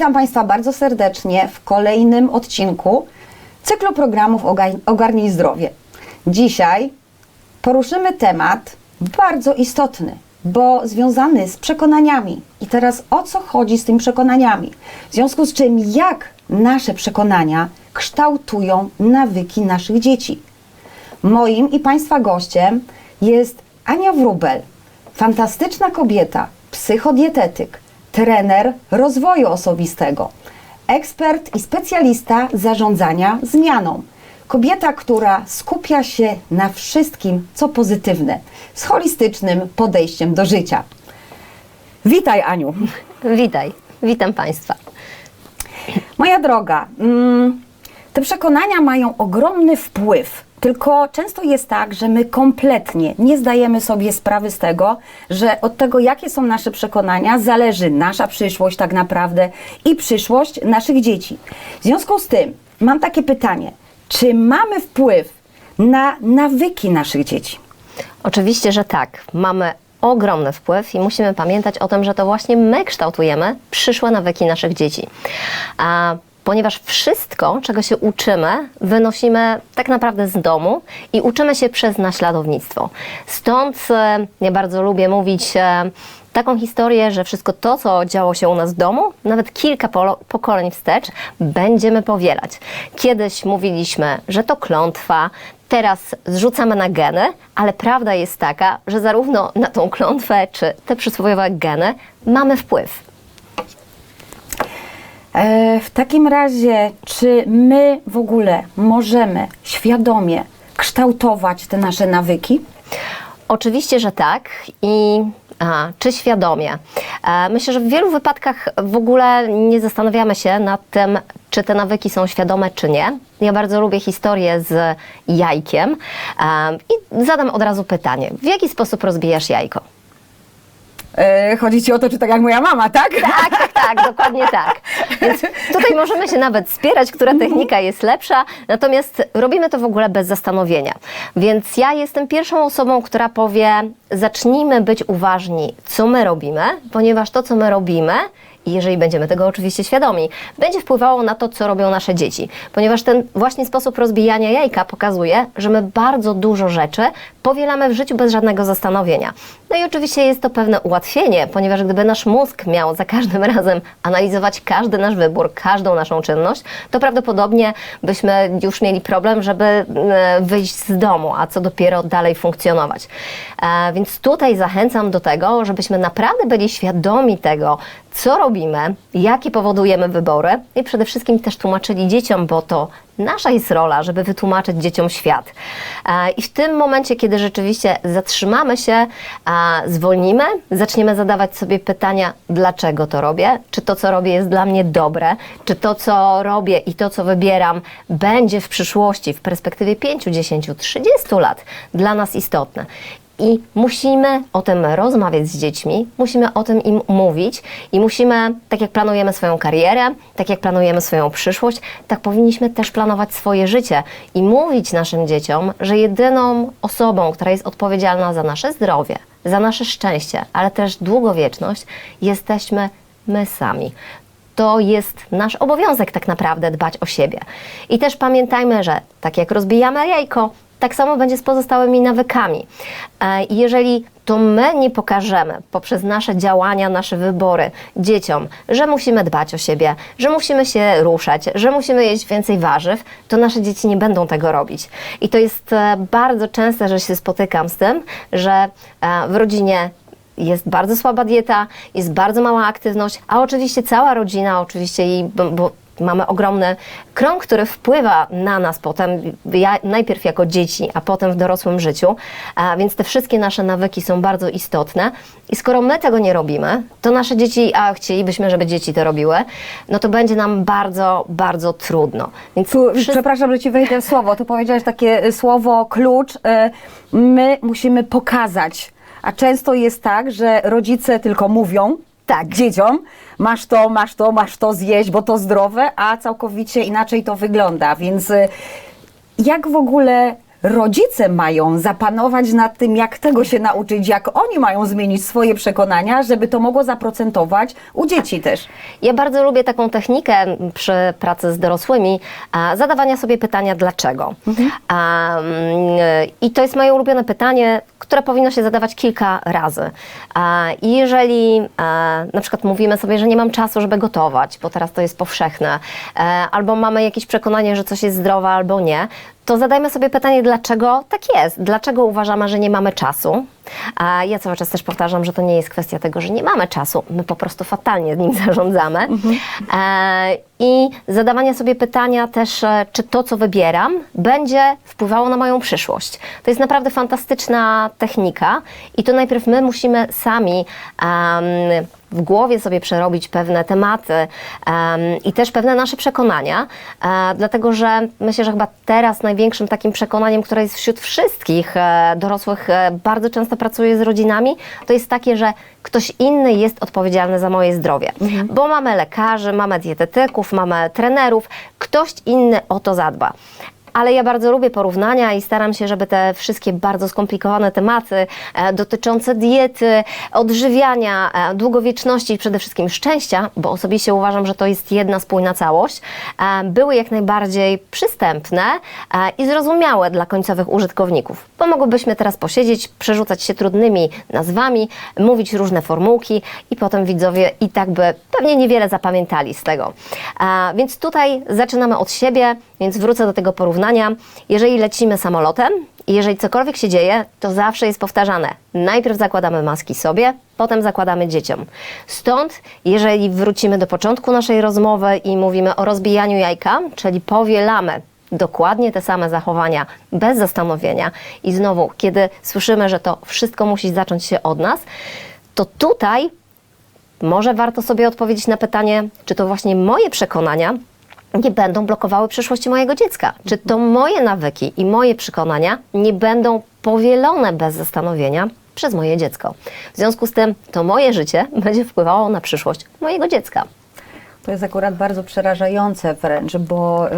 Witam Państwa bardzo serdecznie w kolejnym odcinku cyklu programów Oga- Ogarnij Zdrowie. Dzisiaj poruszymy temat bardzo istotny, bo związany z przekonaniami. I teraz o co chodzi z tymi przekonaniami? W związku z czym, jak nasze przekonania kształtują nawyki naszych dzieci? Moim i Państwa gościem jest Ania Wrubel, fantastyczna kobieta, psychodietetyk, trener rozwoju osobistego, ekspert i specjalista zarządzania zmianą. Kobieta, która skupia się na wszystkim, co pozytywne, z holistycznym podejściem do życia. Witaj, Aniu. Witaj, witam Państwa. Moja droga, mm, te przekonania mają ogromny wpływ. Tylko często jest tak, że my kompletnie nie zdajemy sobie sprawy z tego, że od tego, jakie są nasze przekonania, zależy nasza przyszłość tak naprawdę i przyszłość naszych dzieci. W związku z tym mam takie pytanie: czy mamy wpływ na nawyki naszych dzieci? Oczywiście, że tak. Mamy ogromny wpływ i musimy pamiętać o tym, że to właśnie my kształtujemy przyszłe nawyki naszych dzieci. A ponieważ wszystko, czego się uczymy, wynosimy tak naprawdę z domu i uczymy się przez naśladownictwo. Stąd e, ja bardzo lubię mówić e, taką historię, że wszystko to, co działo się u nas w domu, nawet kilka pokoleń wstecz, będziemy powielać. Kiedyś mówiliśmy, że to klątwa, teraz zrzucamy na geny, ale prawda jest taka, że zarówno na tą klątwę, czy te przysłowiowe geny mamy wpływ. E, w takim razie, czy my w ogóle możemy świadomie kształtować te nasze nawyki? Oczywiście, że tak. I a, czy świadomie? E, myślę, że w wielu wypadkach w ogóle nie zastanawiamy się nad tym, czy te nawyki są świadome, czy nie. Ja bardzo lubię historię z jajkiem e, i zadam od razu pytanie: w jaki sposób rozbijasz jajko? E, chodzi ci o to, czy tak jak moja mama, tak? Tak, tak, tak, dokładnie tak. Więc tutaj możemy się nawet spierać, która technika jest lepsza, natomiast robimy to w ogóle bez zastanowienia. Więc ja jestem pierwszą osobą, która powie: zacznijmy być uważni, co my robimy, ponieważ to, co my robimy, i jeżeli będziemy tego oczywiście świadomi, będzie wpływało na to, co robią nasze dzieci. Ponieważ ten właśnie sposób rozbijania jajka pokazuje, że my bardzo dużo rzeczy powielamy w życiu bez żadnego zastanowienia. No i oczywiście jest to pewne ułatwienie, ponieważ gdyby nasz mózg miał za każdym razem analizować każdy nasz wybór, każdą naszą czynność, to prawdopodobnie byśmy już mieli problem, żeby e, wyjść z domu, a co dopiero dalej funkcjonować. E, Więc tutaj zachęcam do tego, żebyśmy naprawdę byli świadomi tego, co robimy, jakie powodujemy wybory i przede wszystkim też tłumaczyli dzieciom, bo to nasza jest rola, żeby wytłumaczyć dzieciom świat. E, I w tym momencie, kiedy rzeczywiście zatrzymamy się, zwolnimy, zaczniemy zadawać sobie pytania, dlaczego to robię, czy to, co robię, jest dla mnie dobre, czy to, co robię i to, co wybieram, będzie w przyszłości, w perspektywie 5, 10, 30 lat dla nas istotne. I musimy o tym rozmawiać z dziećmi, musimy o tym im mówić i musimy, tak jak planujemy swoją karierę, tak jak planujemy swoją przyszłość, tak powinniśmy też planować swoje życie i mówić naszym dzieciom, że jedyną osobą, która jest odpowiedzialna za nasze zdrowie, za nasze szczęście, ale też długowieczność, jesteśmy my sami to jest nasz obowiązek tak naprawdę dbać o siebie. I też pamiętajmy, że tak jak rozbijamy jajko, tak samo będzie z pozostałymi nawykami. E, jeżeli to my nie pokażemy poprzez nasze działania, nasze wybory dzieciom, że musimy dbać o siebie, że musimy się ruszać, że musimy jeść więcej warzyw, to nasze dzieci nie będą tego robić. I to jest e, bardzo częste, że się spotykam z tym, że e, w rodzinie jest bardzo słaba dieta, jest bardzo mała aktywność, a oczywiście cała rodzina, oczywiście bo, bo mamy ogromny krąg, który wpływa na nas potem, ja, najpierw jako dzieci, a potem w dorosłym życiu, a więc te wszystkie nasze nawyki są bardzo istotne i skoro my tego nie robimy, to nasze dzieci, a chcielibyśmy, żeby dzieci to robiły, no to będzie nam bardzo, bardzo trudno. Więc Tu, wszyscy- Przepraszam, że ci wejdę w słowo. Tu powiedziałeś takie y, słowo klucz. y, My musimy pokazać. A często jest tak, że rodzice tylko mówią tak dzieciom, masz to, masz to, masz to zjeść, bo to zdrowe, a całkowicie inaczej to wygląda. Więc y, jak w ogóle rodzice mają zapanować nad tym, jak tego się nauczyć, jak oni mają zmienić swoje przekonania, żeby to mogło zaprocentować u dzieci też. Ja bardzo lubię taką technikę przy pracy z dorosłymi, a, zadawania sobie pytania dlaczego. A, mm, I to jest moje ulubione pytanie, które powinno się zadawać kilka razy. A, I jeżeli a, na przykład mówimy sobie, że nie mam czasu, żeby gotować, bo teraz to jest powszechne, e, albo mamy jakieś przekonanie, że coś jest zdrowe albo nie, to zadajmy sobie pytanie, dlaczego tak jest? Dlaczego uważamy, że nie mamy czasu? A ja cały czas też powtarzam, że to nie jest kwestia tego, że nie mamy czasu, my po prostu fatalnie nim zarządzamy. E, I zadawanie sobie pytania też, e, czy to, co wybieram, będzie wpływało na moją przyszłość. To jest naprawdę fantastyczna technika i to najpierw my musimy sami em, w głowie sobie przerobić pewne tematy em, i też pewne nasze przekonania, e, dlatego że myślę, że chyba teraz największym takim przekonaniem, które jest wśród wszystkich dorosłych, bardzo często pracuje z rodzinami, to jest takie, że ktoś inny jest odpowiedzialny za moje zdrowie, bo mamy lekarzy, mamy dietetyków, mamy trenerów, ktoś inny o to zadba. Ale ja bardzo lubię porównania i staram się, żeby te wszystkie bardzo skomplikowane tematy e, dotyczące diety, odżywiania, e, długowieczności i przede wszystkim szczęścia, bo osobiście uważam, że to jest jedna spójna całość, e, były jak najbardziej przystępne i zrozumiałe dla końcowych użytkowników. Bo mogłybyśmy teraz posiedzieć, przerzucać się trudnymi nazwami, mówić różne formułki i potem widzowie i tak by pewnie niewiele zapamiętali z tego. Więc tutaj zaczynamy od siebie, więc wrócę do tego porównania. Jeżeli lecimy samolotem jeżeli cokolwiek się dzieje, to zawsze jest powtarzane. Najpierw zakładamy maski sobie, potem zakładamy dzieciom. Stąd, jeżeli wrócimy do początku naszej rozmowy i mówimy o rozbijaniu jajka, czyli powielamy dokładnie te same zachowania bez zastanowienia i znowu, kiedy słyszymy, że to wszystko musi zacząć się od nas, to tutaj może warto sobie odpowiedzieć na pytanie, czy to właśnie moje przekonania nie będą blokowały przyszłości mojego dziecka? Czy to moje nawyki i moje przekonania nie będą powielone bez zastanowienia przez moje dziecko? W związku z tym to moje życie będzie wpływało na przyszłość mojego dziecka. To jest akurat bardzo przerażające wręcz, bo y,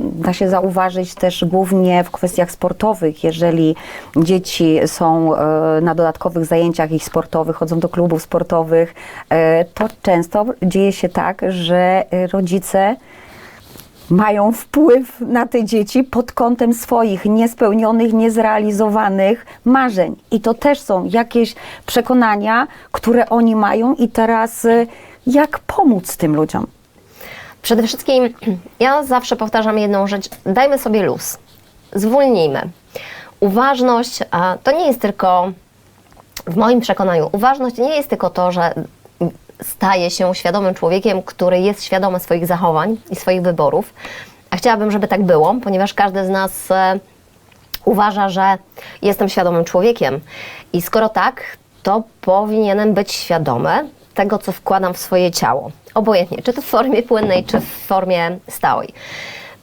da się zauważyć też głównie w kwestiach sportowych, jeżeli dzieci są y, na dodatkowych zajęciach ich sportowych, chodzą do klubów sportowych, y, to często dzieje się tak, że y, rodzice mają wpływ na te dzieci pod kątem swoich niespełnionych, niezrealizowanych marzeń. I to też są jakieś przekonania, które oni mają i teraz y, jak pomóc tym ludziom? Przede wszystkim ja zawsze powtarzam jedną rzecz: dajmy sobie luz, zwolnijmy. Uważność to nie jest tylko, w moim przekonaniu, uważność nie jest tylko to, że staje się świadomym człowiekiem, który jest świadomy swoich zachowań i swoich wyborów. A chciałabym, żeby tak było, ponieważ każdy z nas e, uważa, że jestem świadomym człowiekiem. I skoro tak, to powinienem być świadomy tego, co wkładam w swoje ciało. Obojętnie, czy to w formie płynnej, czy w formie stałej.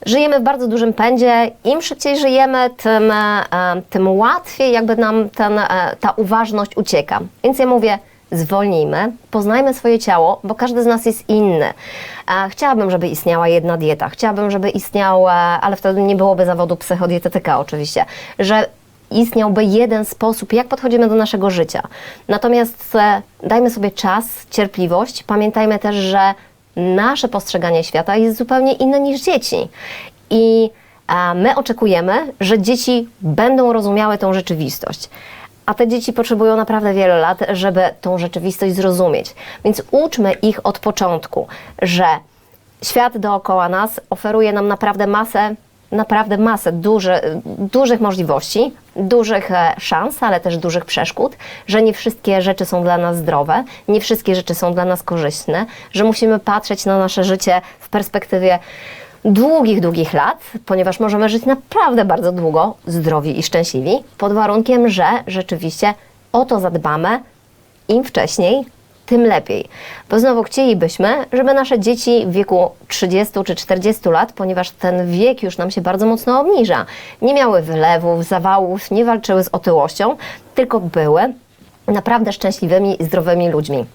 Żyjemy w bardzo dużym pędzie. Im szybciej żyjemy, tym, e, tym łatwiej jakby nam ten, e, ta uważność ucieka. Więc ja mówię, zwolnijmy, poznajmy swoje ciało, bo każdy z nas jest inny. Chciałabym, żeby istniała jedna dieta, chciałabym, żeby istniał, e, ale wtedy nie byłoby zawodu psychodietetyka oczywiście, że istniałby jeden sposób, jak podchodzimy do naszego życia. Natomiast e, dajmy sobie czas, cierpliwość. Pamiętajmy też, że nasze postrzeganie świata jest zupełnie inne niż dzieci. I my oczekujemy, że dzieci będą rozumiały tą rzeczywistość. A te dzieci potrzebują naprawdę wiele lat, żeby tą rzeczywistość zrozumieć. Więc uczmy ich od początku, że świat dookoła nas oferuje nam naprawdę masę, naprawdę masę duży, dużych możliwości, dużych e, szans, ale też dużych przeszkód, że nie wszystkie rzeczy są dla nas zdrowe, nie wszystkie rzeczy są dla nas korzystne, że musimy patrzeć na nasze życie w perspektywie długich, długich lat, ponieważ możemy żyć naprawdę bardzo długo, zdrowi i szczęśliwi, pod warunkiem, że rzeczywiście o to zadbamy im wcześniej, tym lepiej. Bo znowu chcielibyśmy, żeby nasze dzieci w wieku 30 czy 40 lat, ponieważ ten wiek już nam się bardzo mocno obniża, nie miały wylewów, zawałów, nie walczyły z otyłością, tylko były naprawdę szczęśliwymi i zdrowymi ludźmi.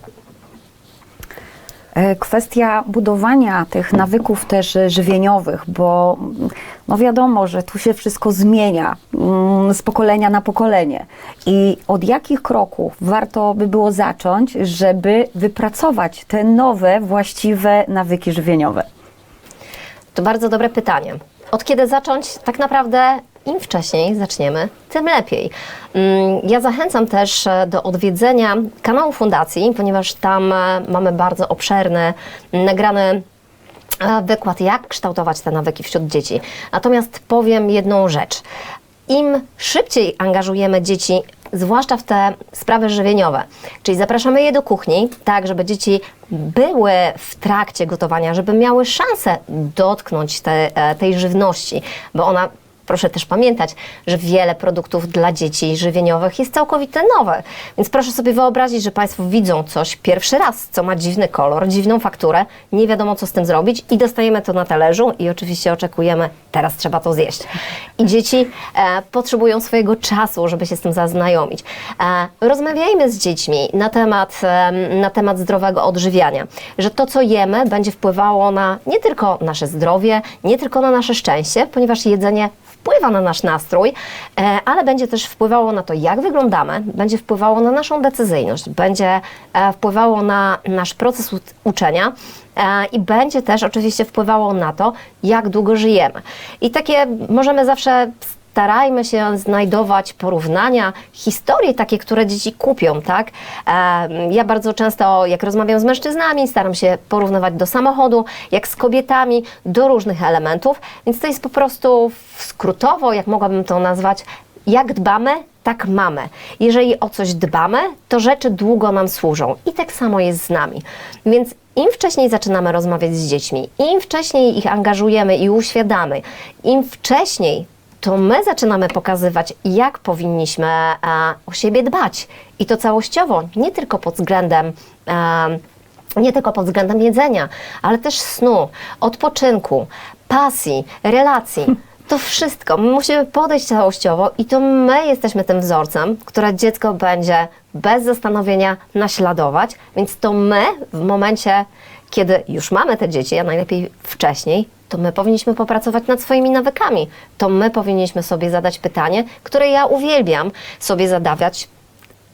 E, Kwestia budowania tych nawyków też e, żywieniowych, bo mm, no wiadomo, że tu się wszystko zmienia mm, z pokolenia na pokolenie. I od jakich kroków warto by było zacząć, żeby wypracować te nowe, właściwe nawyki żywieniowe? To bardzo dobre pytanie. Od kiedy zacząć? Tak naprawdę im wcześniej zaczniemy, tym lepiej. Mm, Ja zachęcam też e, do odwiedzenia kanału Fundacji, ponieważ tam e, mamy bardzo obszerny, nagrany e, wykład, jak kształtować te nawyki wśród dzieci. Natomiast powiem jedną rzecz. Im szybciej angażujemy dzieci, zwłaszcza w te sprawy żywieniowe, czyli zapraszamy je do kuchni, tak, żeby dzieci były w trakcie gotowania, żeby miały szansę dotknąć te, tej żywności, bo ona proszę też pamiętać, że wiele produktów dla dzieci żywieniowych jest całkowicie nowe. Więc proszę sobie wyobrazić, że Państwo widzą coś pierwszy raz, co ma dziwny kolor, dziwną fakturę, nie wiadomo co z tym zrobić i dostajemy to na talerzu i oczywiście oczekujemy, teraz trzeba to zjeść. I dzieci e, potrzebują swojego czasu, żeby się z tym zaznajomić. E, rozmawiajmy z dziećmi na temat, e, na temat zdrowego odżywiania, że to co jemy będzie wpływało na nie tylko nasze zdrowie, nie tylko na nasze szczęście, ponieważ jedzenie wpływa na nasz nastrój, e, ale będzie też wpływało na to, jak wyglądamy, będzie wpływało na naszą decyzyjność, będzie e, wpływało na nasz proces uczenia e, i będzie też oczywiście wpływało na to, jak długo żyjemy. I takie możemy zawsze starajmy się znajdować porównania, historie takie, które dzieci kupią, tak? Em, Ja bardzo często, jak rozmawiam z mężczyznami, staram się porównywać do samochodu, jak z kobietami, do różnych elementów, więc to jest po prostu skrótowo, jak mogłabym to nazwać, jak dbamy, tak mamy. Jeżeli o coś dbamy, to rzeczy długo nam służą. I tak samo jest z nami. Więc im wcześniej zaczynamy rozmawiać z dziećmi, im wcześniej ich angażujemy i uświadamy, im wcześniej to my zaczynamy pokazywać, jak powinniśmy e, o siebie dbać. I to całościowo, nie tylko pod względem. E, nie tylko pod względem jedzenia, ale też snu, odpoczynku, pasji, relacji. To wszystko. My musimy podejść całościowo i to my jesteśmy tym wzorcem, które dziecko będzie bez zastanowienia naśladować, więc to my w momencie, kiedy już mamy te dzieci, a najlepiej wcześniej, to my powinniśmy popracować nad swoimi nawykami. To my powinniśmy sobie zadać pytanie, które ja uwielbiam sobie zadawać,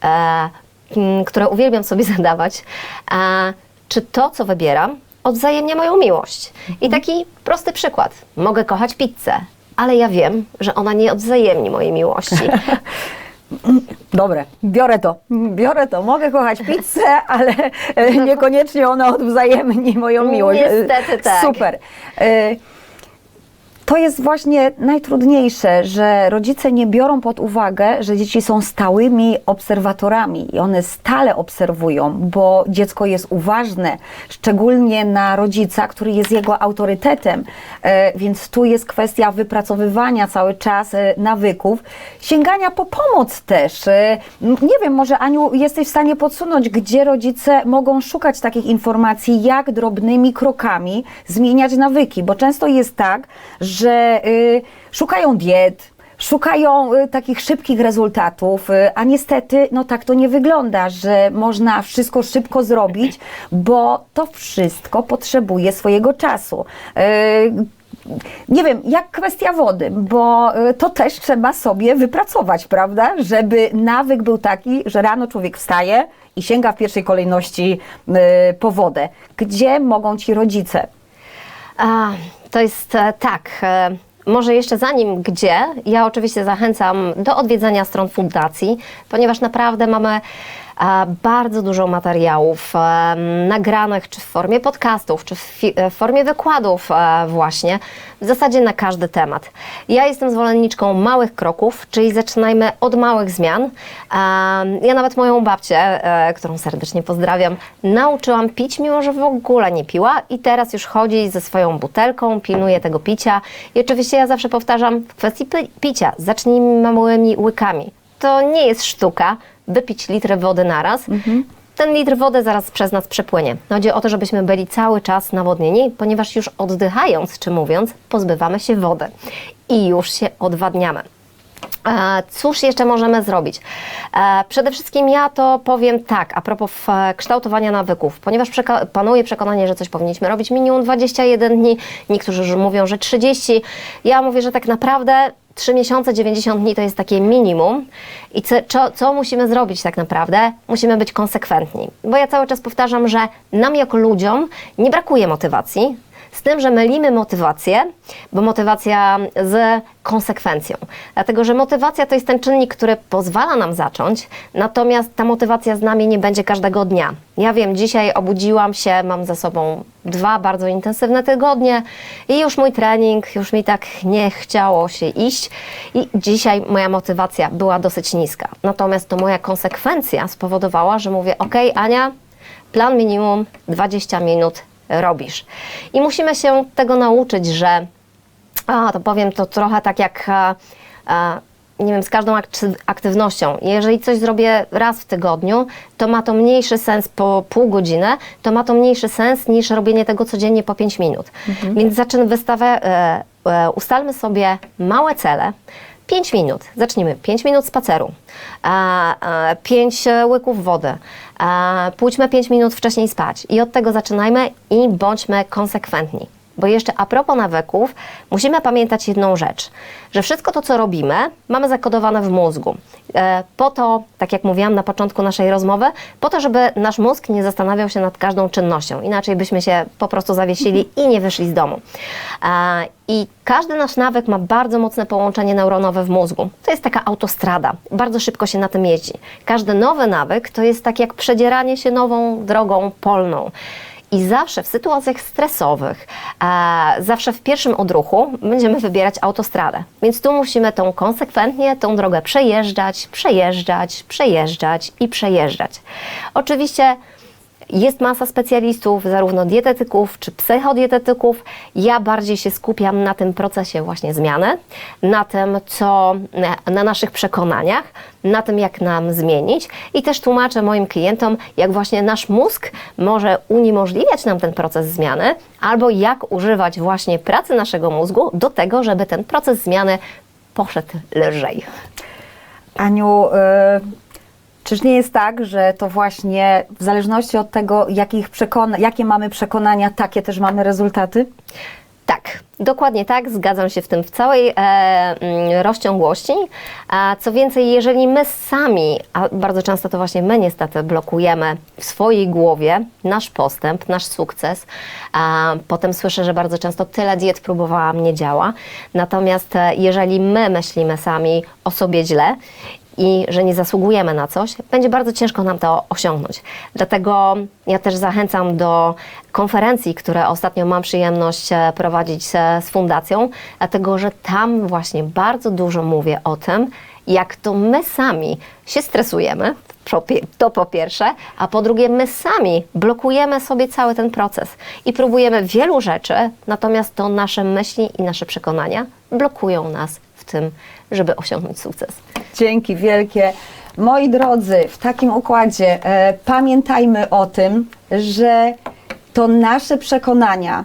e, które uwielbiam sobie zadawać, e, czy to, co wybieram, odwzajemnia moją miłość. I taki prosty przykład. Mogę kochać pizzę, ale ja wiem, że ona nie odwzajemni mojej miłości. Dobre, biorę to, biorę to. Mogę kochać pizzę, ale e, niekoniecznie ona odwzajemni moją miłość. E, Niestety tak. Super. To jest właśnie najtrudniejsze, że rodzice nie biorą pod uwagę, że dzieci są stałymi obserwatorami i one stale obserwują, bo dziecko jest uważne, szczególnie na rodzica, który jest jego autorytetem. E, Więc tu jest kwestia wypracowywania cały czas e, nawyków, sięgania po pomoc też. E, Nie wiem, może Aniu, jesteś w stanie podsunąć, gdzie rodzice mogą szukać takich informacji, jak drobnymi krokami zmieniać nawyki, bo często jest tak, że y, szukają diet, szukają y, takich szybkich rezultatów, y, a niestety no tak to nie wygląda, że można wszystko szybko zrobić, bo to wszystko potrzebuje swojego czasu. Nie wiem, jak kwestia wody, bo to też trzeba sobie wypracować, prawda? Żeby nawyk był taki, że rano człowiek wstaje i sięga w pierwszej kolejności po wodę. Gdzie mogą ci rodzice? A, to jest e, tak. e, Może jeszcze zanim gdzie, ja oczywiście zachęcam do odwiedzania stron fundacji, ponieważ naprawdę mamy bardzo dużo materiałów nagranych, czy w formie podcastów, czy w, e, formie wykładów e, właśnie, w zasadzie na każdy temat. Ja jestem zwolenniczką małych kroków, czyli zaczynajmy od małych zmian. Ja nawet moją babcię, e, którą serdecznie pozdrawiam, nauczyłam pić, mimo że w ogóle nie piła i teraz już chodzi ze swoją butelką, pilnuje tego picia i oczywiście ja zawsze powtarzam w kwestii pi- picia, zacznijmy małymi łykami. To nie jest sztuka, wypić litr wody naraz. Ten litr wody zaraz przez nas przepłynie. Chodzi o to, żebyśmy byli cały czas nawodnieni, ponieważ już oddychając czy mówiąc, pozbywamy się wody i już się odwadniamy. E, Cóż jeszcze możemy zrobić? E, Przede wszystkim ja to powiem tak, a propos e, kształtowania nawyków, ponieważ przeka- panuje przekonanie, że coś powinniśmy robić minimum 21 dni, niektórzy już mówią, że 30. Ja mówię, że tak naprawdę 3 miesiące, 90 dni to jest takie minimum. I co, co, co musimy zrobić tak naprawdę? Musimy być konsekwentni. Bo ja cały czas powtarzam, że nam jako ludziom nie brakuje motywacji, z tym, że mylimy motywację, bo motywacja z konsekwencją. Dlatego, że motywacja to jest ten czynnik, który pozwala nam zacząć, natomiast ta motywacja z nami nie będzie każdego dnia. Ja wiem, dzisiaj obudziłam się, mam za sobą dwa bardzo intensywne tygodnie i już mój trening, już mi tak nie chciało się iść i dzisiaj moja motywacja była dosyć niska. Natomiast to moja konsekwencja spowodowała, że mówię, ok, Ania, plan minimum 20 minut robisz. I musimy się tego nauczyć, że, a, to powiem to trochę tak jak, a, a, nie wiem, z każdą akty- aktywnością. Jeżeli coś zrobię raz w tygodniu, to ma to mniejszy sens po pół godziny, to ma to mniejszy sens niż robienie tego codziennie po 5 minut. Więc zaczyn wystawę, e, e, ustalmy sobie małe cele, 5 minut. Zacznijmy. 5 minut spaceru, 5 łyków wody. e, Pójdźmy 5 minut wcześniej spać. I od tego zaczynajmy i bądźmy konsekwentni. Bo jeszcze a propos nawyków, musimy pamiętać jedną rzecz, że wszystko to, co robimy, mamy zakodowane w mózgu. E, Po to, tak jak mówiłam na początku naszej rozmowy, po to, żeby nasz mózg nie zastanawiał się nad każdą czynnością. Inaczej byśmy się po prostu zawiesili i nie wyszli z domu. E, I każdy nasz nawyk ma bardzo mocne połączenie neuronowe w mózgu. To jest taka autostrada. Bardzo szybko się na tym jeździ. Każdy nowy nawyk to jest tak jak przedzieranie się nową drogą polną. I zawsze w sytuacjach stresowych, e, zawsze w pierwszym odruchu będziemy wybierać autostradę. Więc tu musimy tą konsekwentnie tą drogę przejeżdżać, przejeżdżać, przejeżdżać i przejeżdżać. Oczywiście jest masa specjalistów, zarówno dietetyków czy psychodietetyków. Ja bardziej się skupiam na tym procesie właśnie zmiany, na tym, co na naszych przekonaniach, na tym, jak nam zmienić i też tłumaczę moim klientom, jak właśnie nasz mózg może uniemożliwiać nam ten proces zmiany, albo jak używać właśnie pracy naszego mózgu do tego, żeby ten proces zmiany poszedł lżej. Aniu, y, czyż nie jest tak, że to właśnie w zależności od tego, jakich przekona- jakie mamy przekonania, takie też mamy rezultaty? Tak, dokładnie tak, zgadzam się w tym w całej e, mm, rozciągłości. A co więcej, jeżeli my sami, a bardzo często to właśnie my niestety blokujemy w swojej głowie nasz postęp, nasz sukces, a potem słyszę, że bardzo często tyle diet próbowałam, nie działa. Natomiast e, jeżeli my myślimy sami o sobie źle i że nie zasługujemy na coś, będzie bardzo ciężko nam to osiągnąć. Dlatego ja też zachęcam do konferencji, które ostatnio mam przyjemność e, prowadzić e, z fundacją, dlatego że tam właśnie bardzo dużo mówię o tym, jak to my sami się stresujemy, to po pierwsze, a po drugie my sami blokujemy sobie cały ten proces i próbujemy wielu rzeczy, natomiast to nasze myśli i nasze przekonania blokują nas tym, żeby osiągnąć sukces. Dzięki wielkie. Moi drodzy, w takim układzie e, pamiętajmy o tym, że to nasze przekonania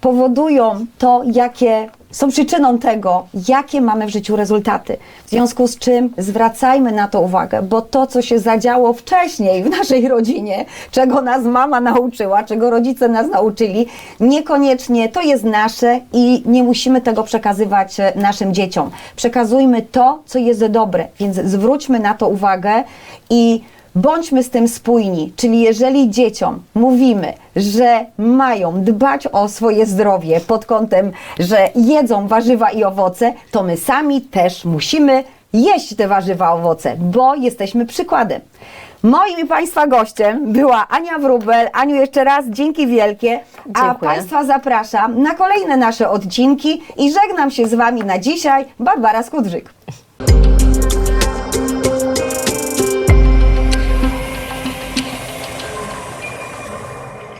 powodują to, jakie są przyczyną tego, jakie mamy w życiu rezultaty. W związku z czym zwracajmy na to uwagę, bo to, co się zadziało wcześniej w naszej rodzinie, czego nas mama nauczyła, czego rodzice nas nauczyli, niekoniecznie to jest nasze i nie musimy tego przekazywać e, naszym dzieciom. Przekazujmy to, co jest dobre, więc zwróćmy na to uwagę i Bądźmy z tym spójni, czyli jeżeli dzieciom mówimy, że mają dbać o swoje zdrowie pod kątem, że jedzą warzywa i owoce, to my sami też musimy jeść te warzywa, owoce, bo jesteśmy przykładem. Moim i Państwa gościem była Ania Wrubel. Aniu, jeszcze raz dzięki wielkie. A Dziękuję. Państwa zapraszam na kolejne nasze odcinki i żegnam się z Wami na dzisiaj. Barbara Skudrzyk.